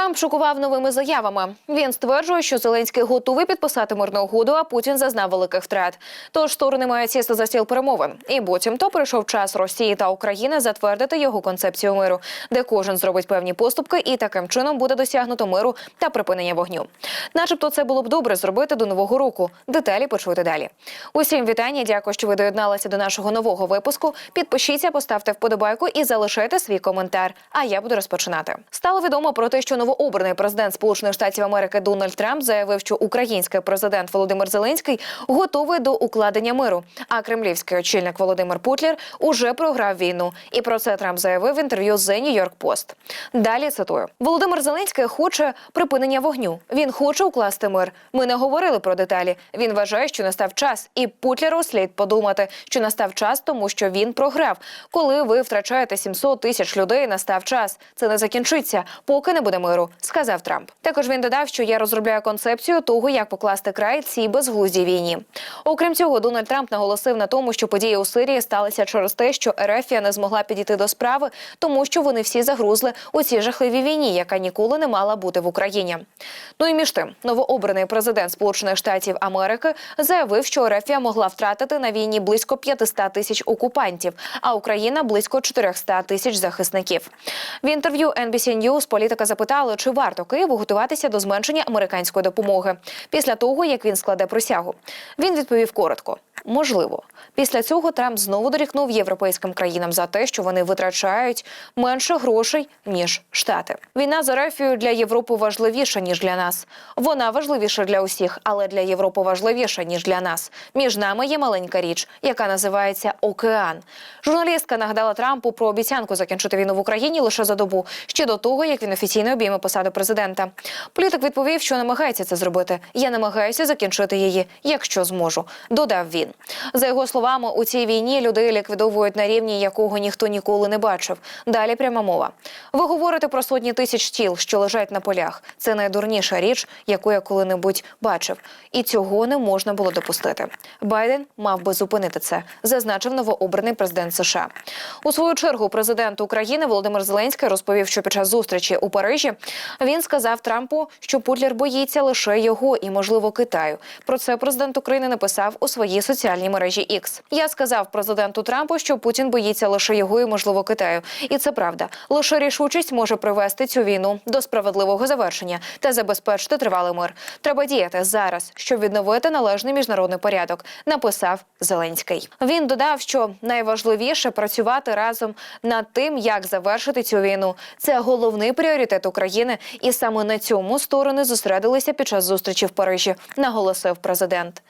Трамп шокував новими заявами. Він стверджує, що Зеленський готовий підписати мирну угоду, а Путін зазнав великих втрат. Тож сторони мають сісти за стіл перемовин. І буцімто прийшов час Росії та України затвердити його концепцію миру, де кожен зробить певні поступки, і таким чином буде досягнуто миру та припинення вогню. Начебто, це було б добре зробити до нового року. Деталі почуйте далі. Усім вітання. Дякую, що ви доєдналися до нашого нового випуску. Підпишіться, поставте вподобайку і залишайте свій коментар. А я буду розпочинати. Стало відомо про те, що новообраний президент Сполучених Штатів Америки Дональд Трамп заявив, що український президент Володимир Зеленський готовий до укладення миру. А кремлівський очільник Володимир Путлер уже програв війну. І про це Трамп заявив в інтерв'ю The New York Post. Далі цитую: Володимир Зеленський хоче припинення вогню. Він хоче укласти мир. Ми не говорили про деталі. Він вважає, що настав час, і Путлеру слід подумати, що настав час, тому що він програв. Коли ви втрачаєте 700 тисяч людей, настав час. Це не закінчиться, поки не буде миру, сказав Трамп. Також він додав, що я розробляю концепцію того, як покласти край цій безглуздій війні. Окрім цього, Дональд Трамп наголосив на тому, що події у Сирії сталися через те, що Ерефія не змогла підійти до справи, тому що вони всі загрузли у цій жахливій війні, яка ніколи не мала бути в Україні. Ну і між тим, новообраний президент Сполучених Штатів Америки заявив, що Ерефія могла втратити на війні близько 500 тисяч окупантів, а Україна близько 400 тисяч захисників. В інтерв'ю NBC News політика запитали, чи варто Києву готуватися до зменшення американської допомоги після того, як він складе присягу. Він відповів коротко. Можливо, після цього Трамп знову дорікнув європейським країнам за те, що вони витрачають менше грошей ніж штати. Війна з Ерефією для Європи важливіша ніж для нас. Вона важливіша для усіх, але для Європи важливіша ніж для нас. Між нами є маленька річ, яка називається океан. Журналістка нагадала Трампу про обіцянку закінчити війну в Україні лише за добу ще до того, як він офіційно обійме посаду президента. Політик відповів, що намагається це зробити. Я намагаюся закінчити її, якщо зможу. Додав він. За його словами, у цій війні людей ліквідовують на рівні, якого ніхто ніколи не бачив. Далі пряма мова. Ви говорите про сотні тисяч тіл, що лежать на полях. Це найдурніша річ, яку я коли-небудь бачив, і цього не можна було допустити. Байден мав би зупинити це, зазначив новообраний президент США. У свою чергу президент України Володимир Зеленський розповів, що під час зустрічі у Парижі він сказав Трампу, що Путлер боїться лише його і, можливо, Китаю. Про це президент України написав у своїй соціальній мережі X. Я сказав президенту Трампу, що Путін боїться лише його і, можливо, Китаю. І це правда. Лише рішучість може привести цю війну до справедливого завершення та забезпечити тривалий мир. Треба діяти зараз, щоб відновити належний міжнародний порядок. Написав Зеленський. Він додав, що найважливіше працювати разом над тим, як завершити цю війну. Це головний пріоритет України, і саме на цьому сторони зосередилися під час зустрічі в Парижі, наголосив президент.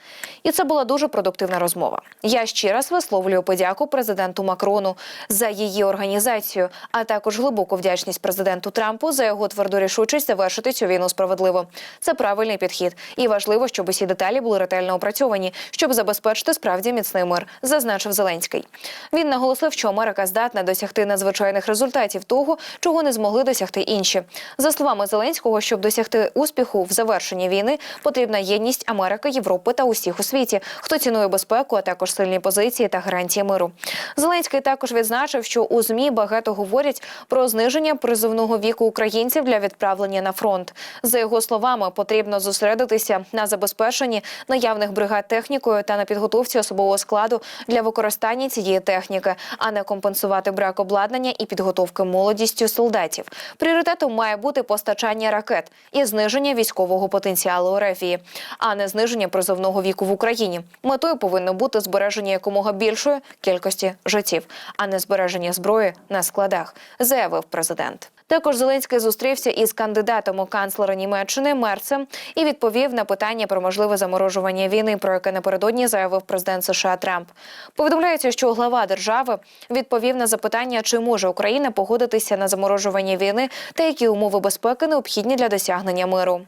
І це була дуже продуктивна розмова. Я ще раз висловлюю подяку президенту Макрону за її організацію, а також глибоку вдячність президенту Трампу за його тверду рішучість завершити цю війну справедливо. Це правильний підхід, і важливо, щоб усі деталі були ретельно опрацьовані, щоб забезпечити справді міцний мир, зазначив Зеленський. Він наголосив, що Америка здатна досягти надзвичайних результатів того, чого не змогли досягти інші. За словами Зеленського, щоб досягти успіху в завершенні війни, потрібна єдність Америки, Європи та усіх у світі, хто цінує безпеку, а також сильні позиції та гарантії миру. Зеленський також відзначив, що у змі багато говорять про зниження призовного віку українців для відправлення на фронт. За його словами, потрібно зосередитися на забезпеченні наявних бригад технікою та на підготовці особового складу для використання цієї техніки, а не компенсувати брак обладнання і підготовки молодістю солдатів. Пріоритетом має бути постачання ракет і зниження військового потенціалу РФії, а не зниження призовного віку в Україні. Метою повинно бути збереження якомога більшої кількості життів, а не збереження зброї на складах, заявив президент. Також Зеленський зустрівся із кандидатом у канцлера Німеччини Мерцем і відповів на питання про можливе заморожування війни, про яке напередодні заявив президент США Трамп. Повідомляється, що глава держави відповів на запитання, чи може Україна погодитися на заморожування війни та які умови безпеки необхідні для досягнення миру.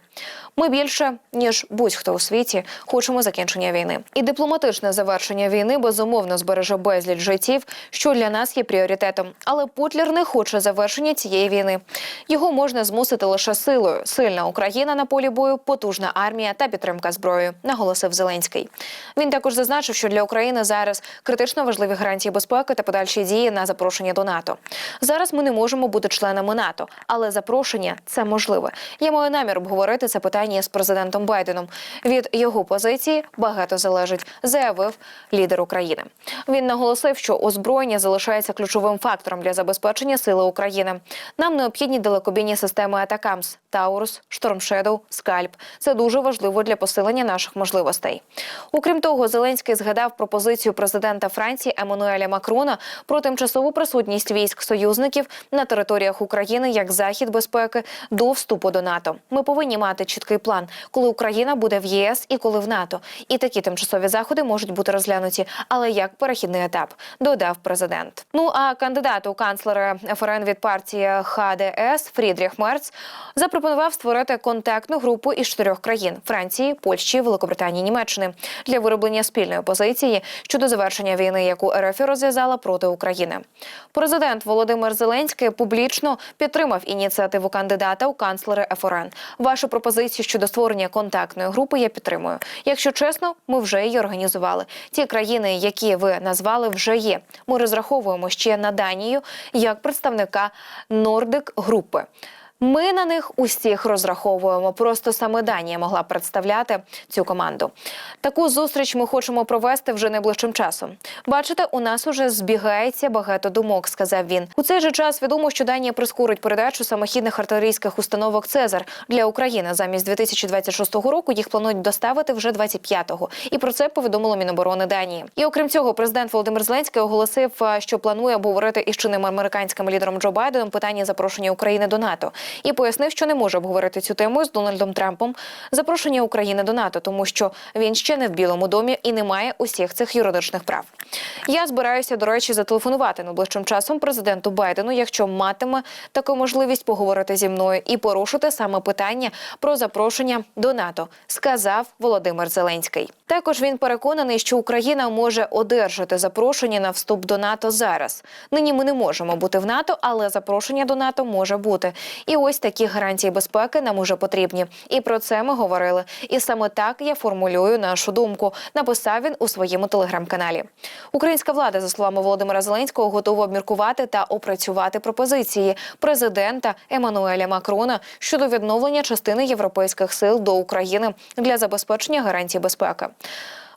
Ми більше ніж будь-хто у світі хочемо закінчення війни. І дипломатичне завершення війни безумовно збереже безліч життів, що для нас є пріоритетом. Але Путлер не хоче завершення цієї війни. Війни. Його можна змусити лише силою. Сильна Україна на полі бою, потужна армія та підтримка зброєю, наголосив Зеленський. Він також зазначив, що для України зараз критично важливі гарантії безпеки та подальші дії на запрошення до НАТО. Зараз ми не можемо бути членами НАТО, але запрошення це можливе. Я маю намір обговорити це питання з президентом Байденом. Від його позиції багато залежить, заявив лідер України. Він наголосив, що озброєння залишається ключовим фактором для забезпечення сили України. Нам необхідні далекобійні системи Атакамс, Таурус, Штормшедоу, Скальп. Це дуже важливо для посилення наших можливостей. Окрім того, Зеленський згадав пропозицію президента Франції Еммануеля Макрона про тимчасову присутність військ союзників на територіях України як захід безпеки до вступу до НАТО. Ми повинні мати чіткий план, коли Україна буде в ЄС і коли в НАТО. І такі тимчасові заходи можуть бути розглянуті, але як перехідний етап, додав президент. Ну а кандидат у канцлери ФРН від партії ХДС Фрідріх Мерц запропонував створити контактну групу із чотирьох країн Франції, Польщі, Великобританії, Німеччини для вироблення спільної позиції щодо завершення війни, яку РФ розв'язала проти України. Президент Володимир Зеленський публічно підтримав ініціативу кандидата у канцлери ФРН. Вашу пропозицію щодо створення контактної групи я підтримую. Якщо чесно, ми вже її організували. Ті країни, які ви назвали, вже є. Ми розраховуємо ще на Данію як представника Нордик групи. Ми на них усіх розраховуємо. Просто саме Данія могла представляти цю команду. Таку зустріч ми хочемо провести вже найближчим часом. Бачите, у нас уже збігається багато думок, сказав він. У цей же час відомо, що Данія прискорить передачу самохідних артилерійських установок Цезар для України. Замість 2026 року їх планують доставити вже 25-го. І про це повідомило Міноборони Данії. І окрім цього, президент Володимир Зеленський оголосив, е, що планує обговорити із чинним американським лідером Джо Байденом питання запрошення України до НАТО і пояснив, що не може обговорити цю тему з Дональдом Трампом запрошення України до НАТО, тому що він ще не в Білому домі і не має усіх цих юридичних прав. Я збираюся, до речі, зателефонувати найближчим часом президенту Байдену, якщо матиме таку можливість поговорити зі мною і порушити саме питання про запрошення до НАТО, сказав Володимир Зеленський. Також він переконаний, що Україна може одержати запрошення на вступ до НАТО зараз. Нині ми не можемо бути в НАТО, але запрошення до НАТО може бути. І ось такі гарантії безпеки нам уже потрібні. І про це ми говорили. І саме так я формулюю нашу думку. Написав він у своєму телеграм-каналі. Українська влада, за словами Володимира Зеленського, готова обміркувати та опрацювати пропозиції президента Еммануеля Макрона щодо відновлення частини європейських сил до України для забезпечення гарантій безпеки.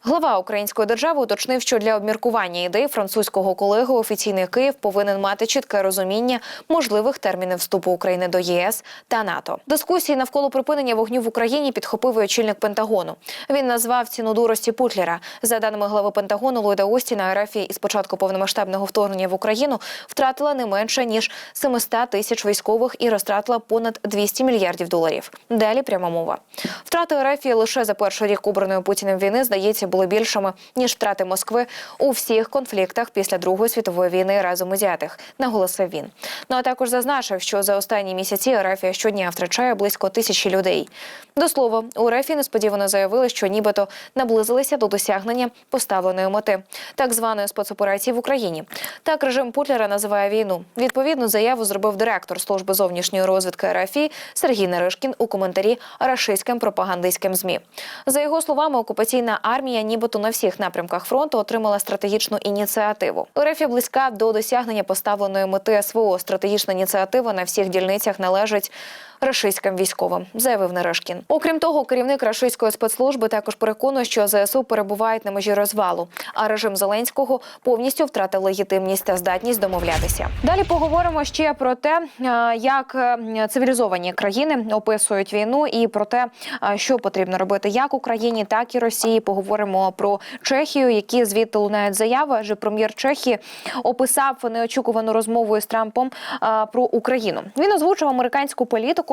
Глава української держави уточнив, що для обміркування ідей французького колеги офіційний Київ повинен мати чітке розуміння можливих термінів вступу України до ЄС та НАТО. Дискусії навколо припинення вогню в Україні підхопив і очільник Пентагону. Він назвав ціну дурості Путлера. За даними глави Пентагону Ллойда Остіна, РФ із початку повномасштабного вторгнення в Україну втратила не менше ніж 700 тисяч військових і розтратила понад 200 мільярдів доларів. Далі пряма мова. Втрати РФ лише за перший рік обраної Путіним війни здається були більшими ніж втрати Москви у всіх конфліктах після Другої світової війни разом узятих, наголосив він. Ну а також зазначив, що за останні місяці РФ щодня втрачає близько тисячі людей. До слова, у РФ несподівано заявили, що нібито наблизилися до досягнення поставленої мети так званої спецоперації в Україні. Так режим Путлера називає війну. Відповідну заяву зробив директор служби зовнішньої розвідки РФ Сергій Наришкін у коментарі рашистським пропагандистським змі. За його словами, окупаційна армія нібито на всіх напрямках фронту отримала стратегічну ініціативу. РФ близька до досягнення поставленої мети СВО. Стратегічна ініціатива на всіх дільницях належить рашистським військовим, заявив Нарешкін. Окрім того, керівник рашистської спецслужби також переконує, що ЗСУ перебувають на межі розвалу, а режим Зеленського повністю втратив легітимність та здатність домовлятися. Далі поговоримо ще про те, е, як е, цивілізовані країни описують війну, і про те, е, що потрібно робити як Україні, так і Росії. Поговоримо про Чехію, які звідти лунають заяви. Адже прем'єр Чехії описав неочікувану розмову із Трампом про Україну. Він озвучив американську політику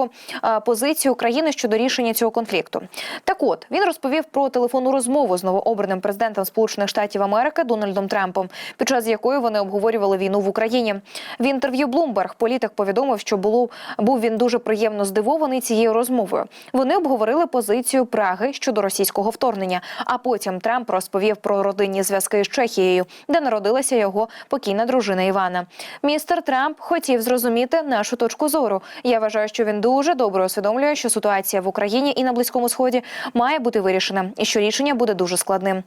Е, позицію України щодо рішення цього конфлікту. Так от він розповів про телефонну розмову з новообраним президентом Сполучених Штатів Америки Дональдом Трампом, під час якої вони обговорювали війну в Україні. В інтерв'ю Bloomberg політик повідомив, що було був він дуже приємно здивований цією розмовою. Вони обговорили позицію Праги щодо російського вторгнення. А потім Трамп розповів про родинні зв'язки з Чехією, де народилася його покійна дружина Івана. Містер Трамп хотів зрозуміти нашу точку зору. Я вважаю, що він дуже добре усвідомлює, що ситуація в Україні і на близькому сході має бути вирішена, і що рішення буде дуже складним.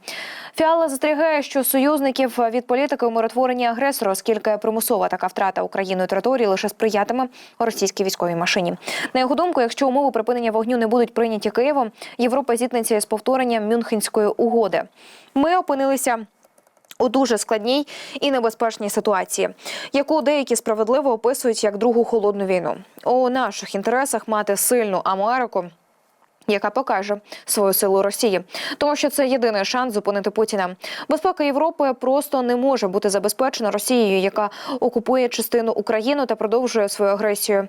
Фіала застерігає, що союзників від політики умиротворення агресора, оскільки примусова така втрата Україною території лише сприятиме російській військовій машині. На його думку, якщо умови припинення вогню не будуть прийняті Києвом, Європа зіткнеться із повторенням Мюнхенської угоди. Ми опинилися. У дуже складній і небезпечній ситуації, яку деякі справедливо описують як другу холодну війну. У наших інтересах мати сильну Америку, яка покаже свою силу Росії, тому що це єдиний шанс зупинити Путіна. Безпека Європи просто не може бути забезпечена Росією, яка окупує частину України та продовжує свою агресію.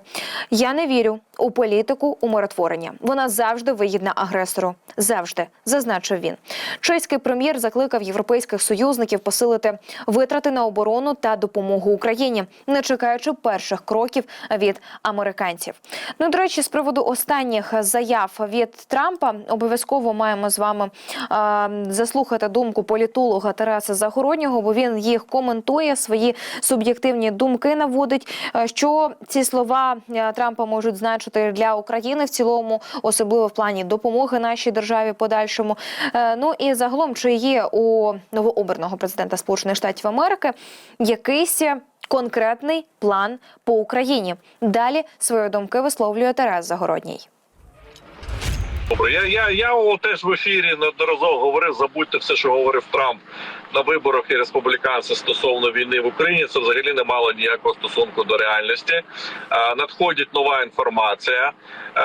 Я не вірю у політику умиротворення. Вона завжди вигідна агресору. Завжди зазначив він. Чеський прем'єр закликав європейських союзників посилити витрати на оборону та допомогу Україні, не чекаючи перших кроків від американців. Ну до речі, з приводу останніх заяв від Трампа обов'язково маємо з вами е, заслухати думку політолога Тараса Загороднього, бо він їх коментує, свої суб'єктивні думки наводить. Що ці слова Трампа можуть значити для України в цілому, особливо в плані допомоги нашій державі подальшому. Ну і загалом, чи є у новообраного президента Сполучених Штатів Америки якийсь конкретний план по Україні? Далі свої думки висловлює Тарас Загородній. Я, я, я теж в ефірі неодноразово говорив, забудьте все, що говорив Трамп на виборах і республіканці стосовно війни в Україні. Це взагалі не мало ніякого стосунку до реальності. Е, надходить нова інформація. Е,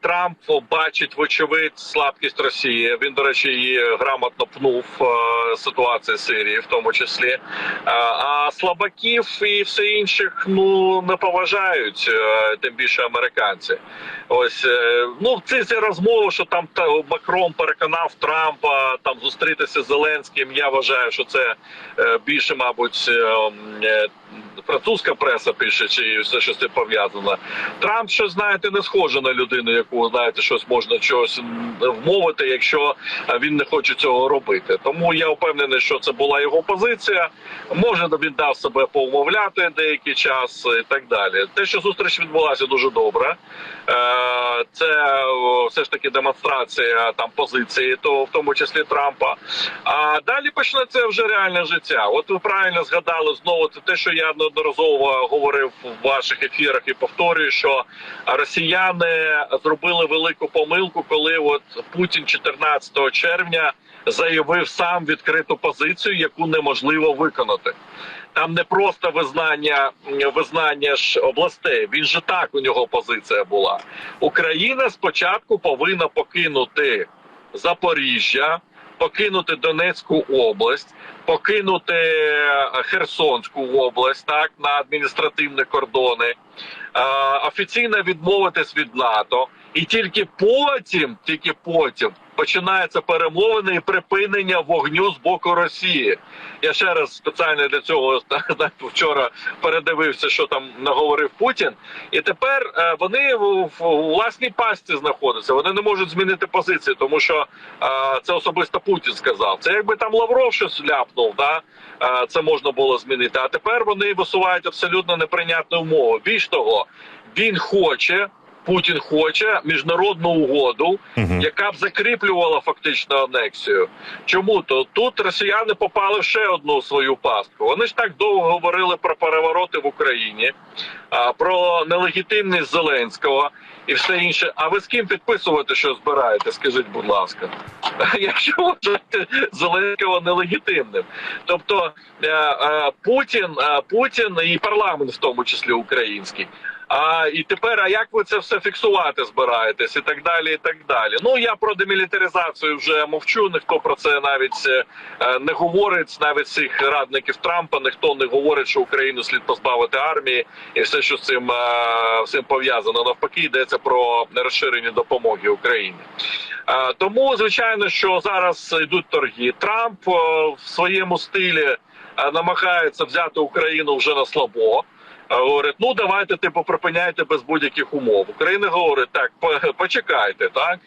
Трамп бачить вочевидь слабкість Росії. Він, до речі, її грамотно пнув е, ситуації Сирії, в тому числі. А слабаків і все інших ну не поважають, тим більше американці. Ось ну ці ці розмови, що там та Макрон переконав Трампа там зустрітися з Зеленським. Я вважаю, що це е, більше, мабуть, е, е, французька преса пише, чи все що з цим пов'язано. Трамп, що знаєте, не схоже на людину, яку знаєте, щось можна чогось вмовити, якщо він не хоче цього робити. Тому я впевнений, що це була його позиція. Може, він дав себе поумовляти деякий час і так далі. Те, що зустріч відбулася дуже добре. Це все ж таки демонстрація там позиції, то в тому числі Трампа. А далі почнеться вже реальне життя. От ви правильно згадали знову це те, що я неодноразово говорив в ваших ефірах і повторюю, що росіяни зробили велику помилку, коли от Путін 14 червня заявив сам відкриту позицію, яку неможливо виконати. Там не просто визнання визнання ж областей. Він же так у нього позиція була. Україна спочатку повинна покинути Запоріжжя, покинути Донецьку область, покинути е, Херсонську область, так на адміністративні кордони, офіційно відмовитись від НАТО, і тільки потім, тільки потім починаються перемовини і припинення вогню з боку Росії. Я ще раз спеціально для цього вчора передивився, що там наговорив Путін, і тепер е, вони в, власній пастці знаходяться. Вони не можуть змінити позиції, тому що е, це особисто Путін сказав. Це якби там Лавров щось ляпнув, да е, це можна було змінити. А тепер вони висувають абсолютно неприйнятну умову. Більш того, він хоче. Путін хоче міжнародну угоду, Мгм. яка б закріплювала фактично анексію. Чому то тут росіяни попали в ще одну свою пастку? Вони ж так довго говорили про перевороти в Україні, а, про нелегітимність Зеленського і все інше. А ви з ким підписувати, що збираєте? Скажіть, будь ласка, якщо вважаєте Зеленського нелегітимним, тобто е, е, Путін, е, Путін і парламент, в тому числі український. А і тепер, а як ви це все фіксувати збираєтесь, і так далі, і так далі. Ну я про демілітаризацію вже мовчу. Ніхто про це навіть е, не говорить. Навіть цих радників Трампа ніхто не говорить, що Україну слід позбавити армії і все, що з цим, е, цим пов'язано. Навпаки, йдеться про розширення допомоги Україні. Е, Тому звичайно, що зараз йдуть торги. Трамп е, в своєму стилі е, намагається взяти Україну вже на слабо. Говорить, ну давайте типу припиняйте без будь-яких умов. Україна говорить, так почекайте, так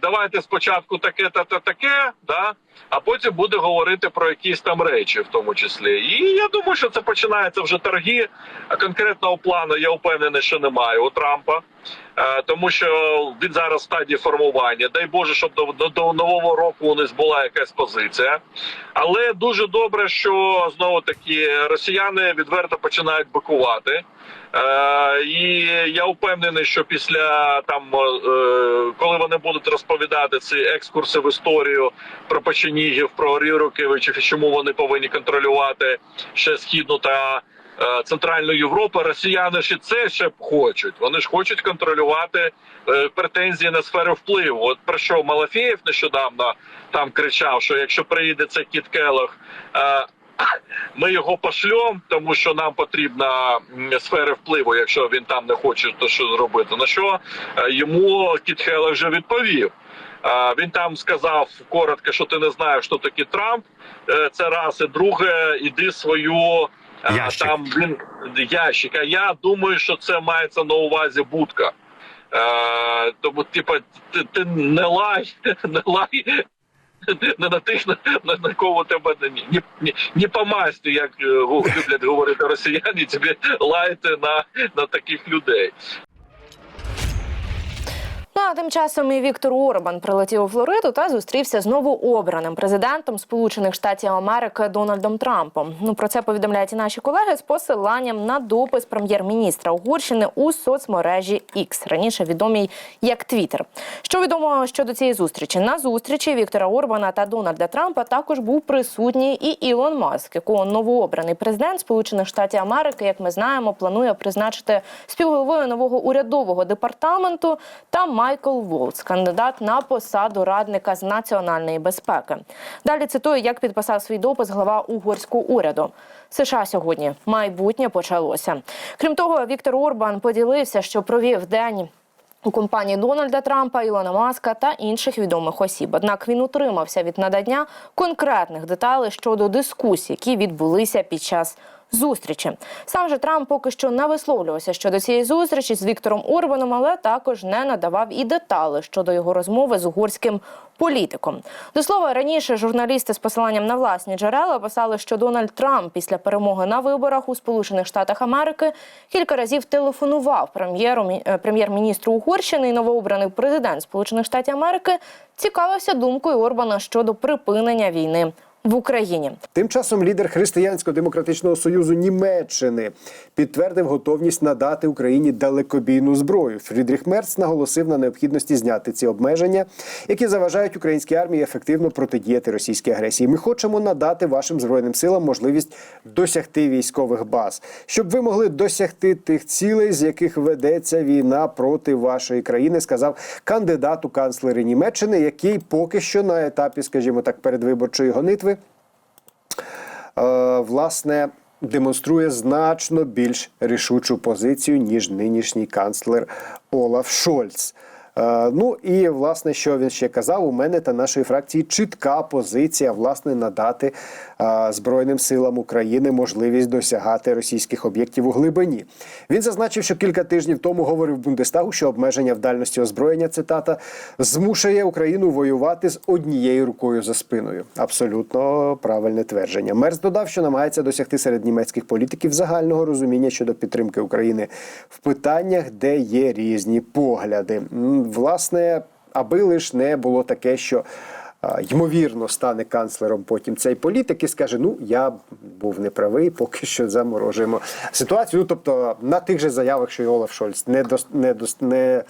давайте спочатку таке та та таке, да а потім буде говорити про якісь там речі, в тому числі. І я думаю, що це починається вже торги. А конкретного плану я впевнений, що немає у Трампа. Е, Тому що він зараз в стадії формування. Дай Боже, щоб до, до, до нового року у них була якась позиція. Але дуже добре, що знову таки росіяни відверто починають бикувати. Е, і я впевнений, що після там, е, коли вони будуть розповідати ці екскурси в історію про Печенігів, про Рюриківичів і чому вони повинні контролювати ще східну та е, центральну Європу, росіяни і це ще хочуть. Вони ж хочуть контролювати претензії на сфери впливу. От про що Малафєєв нещодавно там кричав, що якщо приїде цей кіт Келох, ми його пошльом, тому що нам потрібна м, сфери впливу, якщо він там не хоче то що зробити. На що е, йому Кіт Келох вже відповів. Е, Він там сказав коротко, що ти не знаєш, хто такий Трамп. Е, Це раз і друге, іди свою Ящик. там він ящик. А я думаю, що це мається на увазі будка. Е, тому, типа, ти, ти не лай, не лай. Не на тих, на, на, на кого тебе не, ні, ні по масті, як е, люблять говорити росіяни, тобі лаяти на, на таких людей. А тим часом і Віктор Орбан прилетів у Флориду та зустрівся з новообраним президентом Сполучених Штатів Америки Дональдом Трампом. Ну про це повідомляють наші колеги з посиланням на допис прем'єр-міністра Угорщини у соцмережі X, раніше відомій як Твіттер. Що відомо щодо цієї зустрічі? На зустрічі Віктора Орбана та Дональда Трампа також був присутній і Ілон Маск, якого новообраний президент Сполучених Штатів Америки, як ми знаємо, планує призначити співголовою нового урядового департаменту та Майкл Волц, кандидат на посаду радника з національної безпеки. Далі цитую, як підписав свій допис глава угорського уряду. США сьогодні майбутнє почалося. Крім того, Віктор Орбан поділився, що провів день. У компанії Дональда Трампа, Ілона Маска та інших відомих осіб. Однак він утримався від надання конкретних деталей щодо дискусій, які відбулися під час зустрічі. Сам же Трамп поки що не висловлювався щодо цієї зустрічі з Віктором Орбаном, але також не надавав і деталі щодо його розмови з угорським політиком. До слова, раніше журналісти з посиланням на власні джерела писали, що Дональд Трамп після перемоги на виборах у Сполучених Штатах Америки кілька разів телефонував прем'єру е, прем'єр-міністру Угорщини і новообраний президент Сполучених Штатів Америки цікавився думкою Орбана щодо припинення війни в Україні. Тим часом лідер Християнсько-демократичного союзу Німеччини підтвердив готовність надати Україні далекобійну зброю. Фрідріх Мерц наголосив на необхідності зняти ці обмеження, які заважають українській армії ефективно протидіяти російській агресії. Ми хочемо надати вашим збройним силам можливість досягти військових баз, щоб ви могли досягти тих цілей, з яких ведеться війна проти вашої країни, сказав кандидат у канцлери Німеччини, який поки що на етапі, скажімо так, передвиборчої гонитви власне демонструє значно більш рішучу позицію, ніж нинішній канцлер Олаф Шольц. Е, Ну і власне, що він ще казав, у мене та нашої фракції чітка позиція власне надати е, Збройним силам України можливість досягати російських об'єктів у глибині. Він зазначив, що кілька тижнів тому говорив Бундестагу, що обмеження в дальності озброєння цитата змушує Україну воювати з однією рукою за спиною. Абсолютно правильне твердження. Мерц додав, що намагається досягти серед німецьких політиків загального розуміння щодо підтримки України в питаннях, де є різні погляди. Власне, аби лиш не було таке, що. Ймовірно, стане канцлером потім цей політик і скаже: Ну, я був неправий, поки що заморожуємо ситуацію. Ну, тобто на тих же заявах, що і Олаф Шольц, не дос, не, дос, не,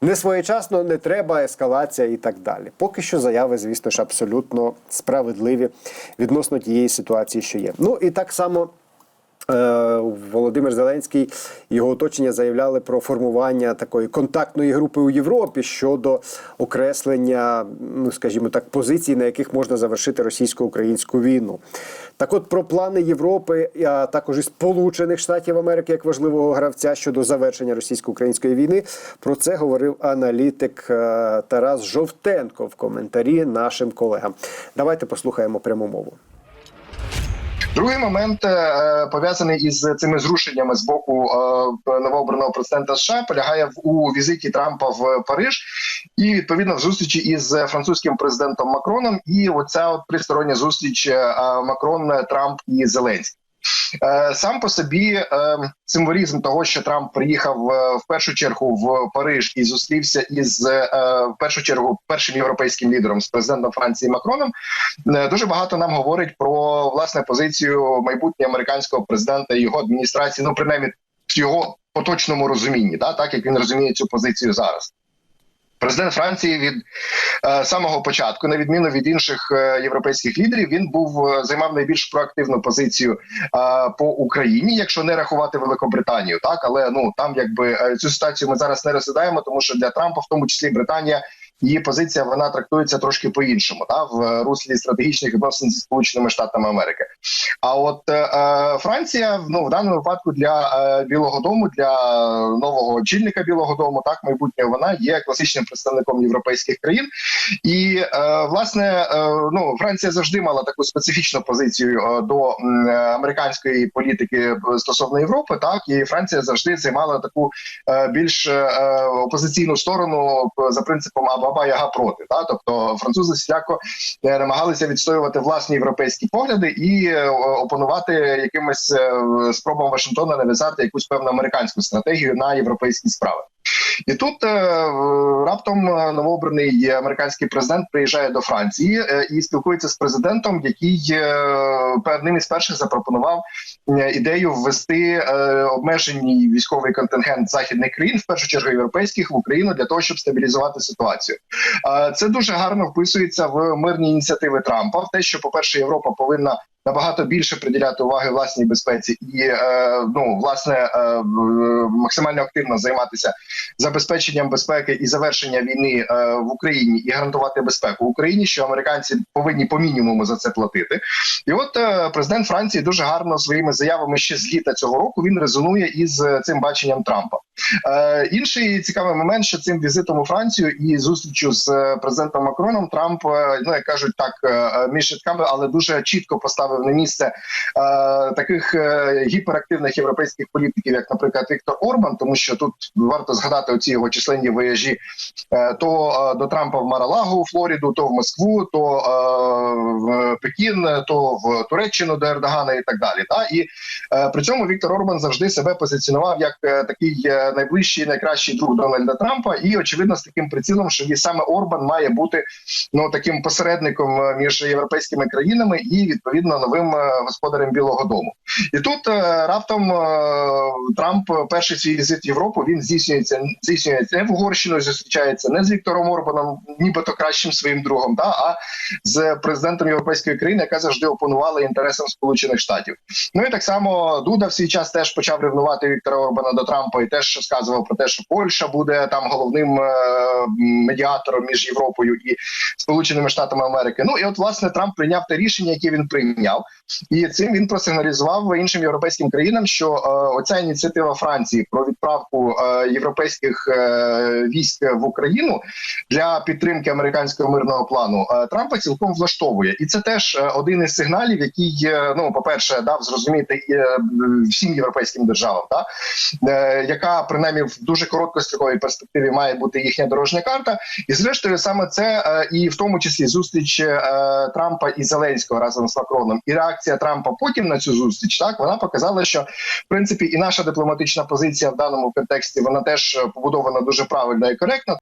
не своєчасно, не треба ескалація і так далі. Поки що заяви, звісно ж, абсолютно справедливі відносно тієї ситуації, що є. Ну і так само. Е, Володимир Зеленський його оточення заявляли про формування такої контактної групи у Європі щодо окреслення, ну скажімо так, позицій, на яких можна завершити російсько-українську війну. Так, от про плани Європи, а також і Сполучених Штатів Америки як важливого гравця щодо завершення російсько-української війни. Про це говорив аналітик е, Тарас Жовтенко в коментарі нашим колегам. Давайте послухаємо пряму мову. Другий момент е, пов'язаний із цими зрушеннями з боку е, новообраного президента США полягає в у візиті Трампа в Париж і відповідно в зустрічі із французьким президентом Макроном. І оця от тристороння зустріч е, Макрон, Трамп і Зеленський. Е, Сам по собі е, символізм того, що Трамп приїхав е, в першу чергу в Париж і зустрівся із в першу чергу першим європейським лідером з президентом Франції Макроном, дуже багато нам говорить про власне позицію майбутнього американського президента і його адміністрації, ну принаймні в його поточному розумінні, да, так як він розуміє цю позицію зараз. Президент Франції від е, самого початку, на відміну від інших е, європейських лідерів, він був е, займав найбільш проактивну позицію е, по Україні, якщо не рахувати Великобританію, так? Але ну там якби е, цю ситуацію ми зараз не розглядаємо, тому що для Трампа, в тому числі Британія, її позиція вона трактується трошки по-іншому, та в руслі стратегічних відносин зі сполученими штатами Америки. А от е, е, Франція, ну в даному випадку для е, Білого Дому, для нового очільника Білого Дому, так майбутнього вона є класичним представником європейських країн. І е, власне, е, ну Франція завжди мала таку специфічну позицію е, до е, американської політики стосовно Європи. Так і Франція завжди займала таку е, більш е, опозиційну сторону е, за принципом Абаба Яга проти. Та тобто французи всіляко е, намагалися відстоювати власні європейські погляди і опанувати опонувати якимось е, спробам Вашингтона нав'язати якусь певну американську стратегію на європейські справи. І тут е, раптом е, новообраний американський президент приїжджає до Франції е, і спілкується з президентом, який одним із перших запропонував ідею ввести обмежений військовий контингент західних країн, в першу чергу європейських, в Україну для того, щоб стабілізувати ситуацію. Це дуже гарно вписується в мирні ініціативи Трампа. В те, що, по перше, Європа повинна набагато більше приділяти уваги власній безпеці і е, ну власне е, максимально активно займатися забезпеченням безпеки і завершення війни е, в Україні і гарантувати безпеку в Україні, що американці повинні по мінімуму за це платити. І от е, президент Франції дуже гарно своїми заявами ще з літа цього року він резонує із е, цим баченням Трампа. Е, інший цікавий момент, що цим візитом у Францію і зустрічю з е, президентом Макроном Трамп, е, ну як кажуть, так між рядками, але дуже чітко поставив на місце е, таких е, гіперактивних європейських політиків, як, наприклад, Віктор Орбан, тому що тут варто згадати оці його численні вояжі е, то до Трампа в Маралагу, у Флориду, то в Москву, то в Пекін, то в Туреччину до Ердогана і так далі. Та і при цьому Віктор Орбан завжди себе позиціонував як такий найближчий, найкращий друг Дональда Трампа, і очевидно з таким прицілом, що і саме Орбан має бути ну таким посередником між європейськими країнами і відповідно новим е, господарем Білого Дому. І тут е, раптом е, Трамп перший свій візит в Європу він здійснюється здійснюється не в Угорщину, зустрічається не з Віктором Орбаном, нібито кращим своїм другом, та а з президентом європейської країни, яка завжди опонувала інтересам Сполучених Штатів. Ну і так само Дуда в свій час теж почав ревнувати Віктора Орбана до Трампа і теж сказував про те, що Польща буде там головним медіатором між Європою і Сполученими Штатами Америки. Ну і от власне Трамп прийняв те рішення, яке він прийняв, і цим він просигналізував іншим європейським країнам, що е, оця ініціатива Франції про відправку е, європейських е, військ в Україну для підтримки американського мирного плану е, Трампа цілком влаштовує, і це теж е, один із сигналів, який е, ну по перше дав зрозуміти всім європейським державам, е, яка принаймні в дуже короткостроковій перспективі має бути їхня дорожня карта, і зрештою саме це і в тому числі зустріч Трампа і Зеленського разом з Макроном, і реакція Трампа потім на цю зустріч, так вона показала, що в принципі і наша дипломатична позиція в даному контексті вона теж побудована дуже правильно і коректно.